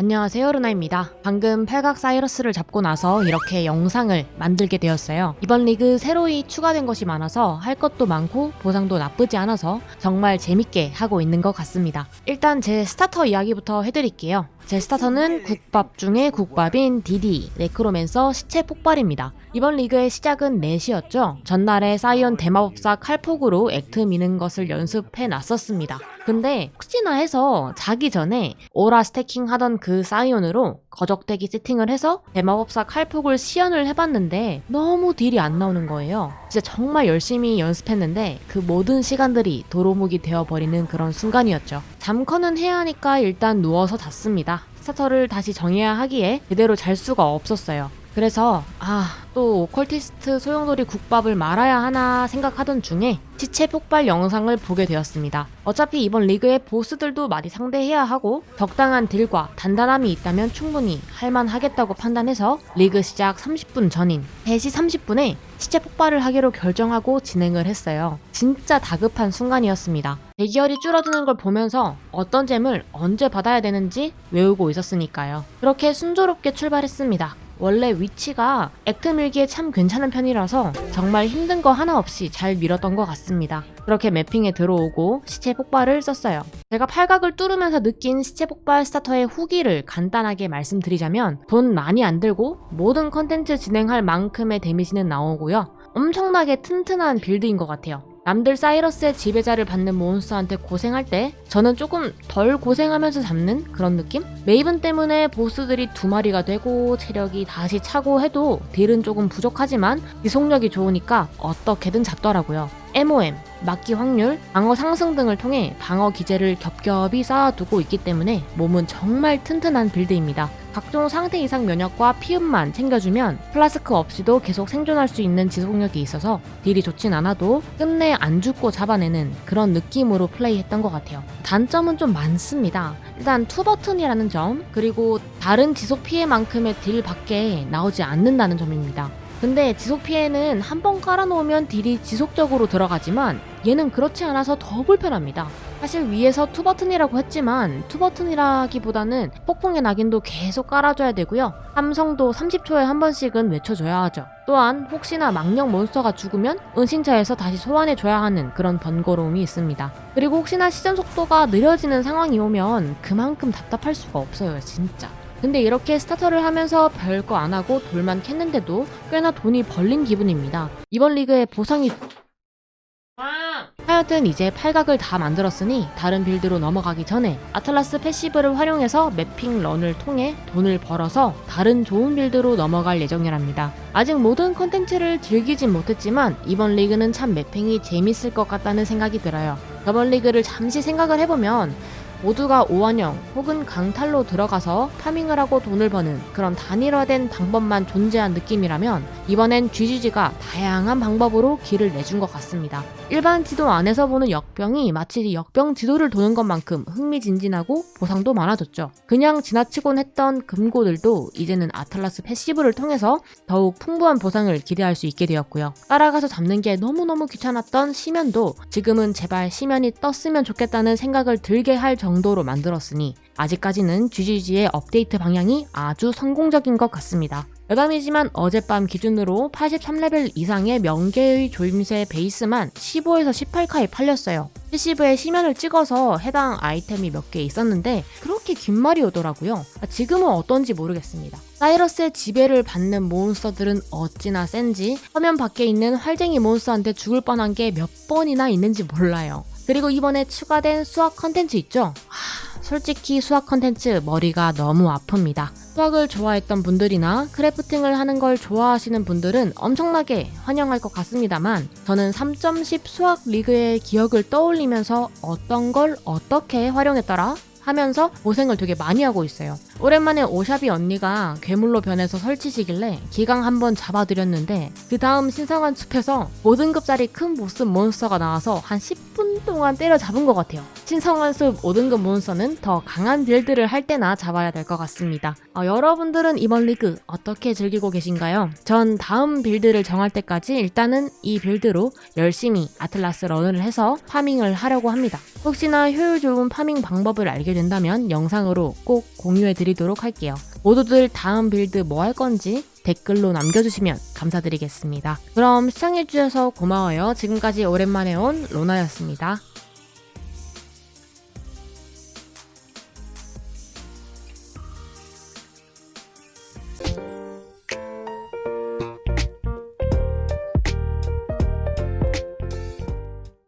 안녕하세요 루나입니다. 방금 팔각 사이러스를 잡고 나서 이렇게 영상을 만들게 되었어요. 이번 리그 새로이 추가된 것이 많아서 할 것도 많고 보상도 나쁘지 않아서 정말 재밌게 하고 있는 것 같습니다. 일단 제 스타터 이야기부터 해드릴게요. 제 스타터는 국밥 중에 국밥인 디디, 네크로맨서 시체 폭발입니다. 이번 리그의 시작은 4시였죠. 전날에 사이온 대마법사 칼폭으로 액트 미는 것을 연습해 놨었습니다. 근데 혹시나 해서 자기 전에 오라 스태킹 하던 그 사이온으로 거적대기 세팅을 해서 대마법사 칼폭을 시연을 해봤는데 너무 딜이 안 나오는 거예요. 진짜 정말 열심히 연습했는데 그 모든 시간들이 도로묵이 되어버리는 그런 순간이었죠. 잠커는 해야 하니까 일단 누워서 잤습니다. 스타터를 다시 정해야 하기에 제대로 잘 수가 없었어요. 그래서 아 또 오컬티스트 소용돌이 국밥을 말아야 하나 생각하던 중에 시체 폭발 영상을 보게 되었습니다. 어차피 이번 리그의 보스들도 많이 상대해야 하고 적당한 딜과 단단함이 있다면 충분히 할만하겠다고 판단해서 리그 시작 30분 전인 3시 30분에 시체 폭발을 하기로 결정하고 진행을 했어요. 진짜 다급한 순간이었습니다. 대기열이 줄어드는 걸 보면서 어떤 잼을 언제 받아야 되는지 외우고 있었으니까요. 그렇게 순조롭게 출발했습니다. 원래 위치가 액트 밀기에 참 괜찮은 편이라서 정말 힘든 거 하나 없이 잘 밀었던 것 같습니다. 그렇게 매핑에 들어오고 시체 폭발을 썼어요. 제가 팔각을 뚫으면서 느낀 시체 폭발 스타터의 후기를 간단하게 말씀드리자면 돈 많이 안 들고 모든 컨텐츠 진행할 만큼의 데미지는 나오고요. 엄청나게 튼튼한 빌드인 것 같아요. 남들 사이러스의 지배자를 받는 몬스터한테 고생할 때 저는 조금 덜 고생하면서 잡는 그런 느낌? 메이븐 때문에 보스들이 두 마리가 되고 체력이 다시 차고 해도 딜은 조금 부족하지만 지속력이 좋으니까 어떻게든 잡더라고요. MOM, 막기 확률, 방어 상승 등을 통해 방어 기제를 겹겹이 쌓아두고 있기 때문에 몸은 정말 튼튼한 빌드입니다. 각종 상태 이상 면역과 피음만 챙겨주면 플라스크 없이도 계속 생존할 수 있는 지속력이 있어서 딜이 좋진 않아도 끝내 안 죽고 잡아내는 그런 느낌으로 플레이했던 것 같아요. 단점은 좀 많습니다. 일단 투 버튼이라는 점, 그리고 다른 지속 피해만큼의 딜 밖에 나오지 않는다는 점입니다. 근데 지속 피해는 한 번 깔아놓으면 딜이 지속적으로 들어가지만 얘는 그렇지 않아서 더 불편합니다. 사실 위에서 투 버튼이라고 했지만 투 버튼이라기보다는 폭풍의 낙인도 계속 깔아줘야 되고요. 함성도 30초에 한 번씩은 외쳐줘야 하죠. 또한 혹시나 망령 몬스터가 죽으면 은신처에서 다시 소환해줘야 하는 그런 번거로움이 있습니다. 그리고 혹시나 시전 속도가 느려지는 상황이 오면 그만큼 답답할 수가 없어요, 진짜. 근데 이렇게 스타터를 하면서 별거 안 하고 돌만 캤는데도 꽤나 돈이 벌린 기분입니다. 이번 리그의 보상이 하여튼 이제 팔각을 다 만들었으니 다른 빌드로 넘어가기 전에 아틀라스 패시브를 활용해서 매핑 런을 통해 돈을 벌어서 다른 좋은 빌드로 넘어갈 예정이랍니다. 아직 모든 컨텐츠를 즐기진 못했지만 이번 리그는 참 매핑이 재밌을 것 같다는 생각이 들어요. 저번 리그를 잠시 생각을 해보면 모두가 오원형 혹은 강탈로 들어가서 파밍을 하고 돈을 버는 그런 단일화된 방법만 존재한 느낌이라면 이번엔 GGG가 다양한 방법으로 길을 내준 것 같습니다. 일반 지도 안에서 보는 역병이 마치 역병 지도를 도는 것만큼 흥미진진하고 보상도 많아졌죠. 그냥 지나치곤 했던 금고들도 이제는 아틀라스 패시브를 통해서 더욱 풍부한 보상을 기대할 수 있게 되었고요. 따라가서 잡는 게 너무너무 귀찮았던 시면도 지금은 제발 시면이 떴으면 좋겠다는 생각을 들게 할 정도 로 만들었으니 아직까지는 GGG의 업데이트 방향이 아주 성공적인 것 같습니다. 여담이지만 어젯밤 기준으로 83레벨 이상의 명계의 조임새 베이스만 15에서 18카에 팔렸어요. 패시브에 시면을 찍어서 해당 아이템이 몇 개 있었는데 그렇게 긴 말이 오더라고요. 지금은 어떤지 모르겠습니다. 사이러스의 지배를 받는 몬스터들은 어찌나 센지 화면 밖에 있는 활쟁이 몬스터한테 죽을 뻔한 게 몇 번이나 있는지 몰라요. 그리고 이번에 추가된 수학 컨텐츠 있죠? 하, 솔직히 수학 컨텐츠 머리가 너무 아픕니다. 수학을 좋아했던 분들이나 크래프팅을 하는 걸 좋아하시는 분들은 엄청나게 환영할 것 같습니다만 저는 3.10 수학 리그의 기억을 떠올리면서 어떤 걸 어떻게 활용했더라? 하면서 고생을 되게 많이 하고 있어요. 오랜만에 오샤비 언니가 괴물로 변해서 설치시길래 기강 한번 잡아드렸는데 그 다음 신성한 숲에서 5등급짜리 큰 보스 몬스터가 나와서 한 10분 동안 때려 잡은 것 같아요. 신성한 숲 5등급 몬스터는 더 강한 빌드를 할 때나 잡아야 될 것 같습니다. 어, 여러분들은 이번 리그 어떻게 즐기고 계신가요? 전 다음 빌드를 정할 때까지 일단은 이 빌드로 열심히 아틀라스 런을 해서 파밍을 하려고 합니다. 혹시나 효율 좋은 파밍 방법을 알게 알게 된다면 영상으로 꼭 공유해 드리도록 할게요. 모두들 다음 빌드 뭐 할 건지 댓글로 남겨주시면 감사드리겠습니다. 그럼 시청해주셔서 고마워요. 지금까지 오랜만에 온 로나였습니다.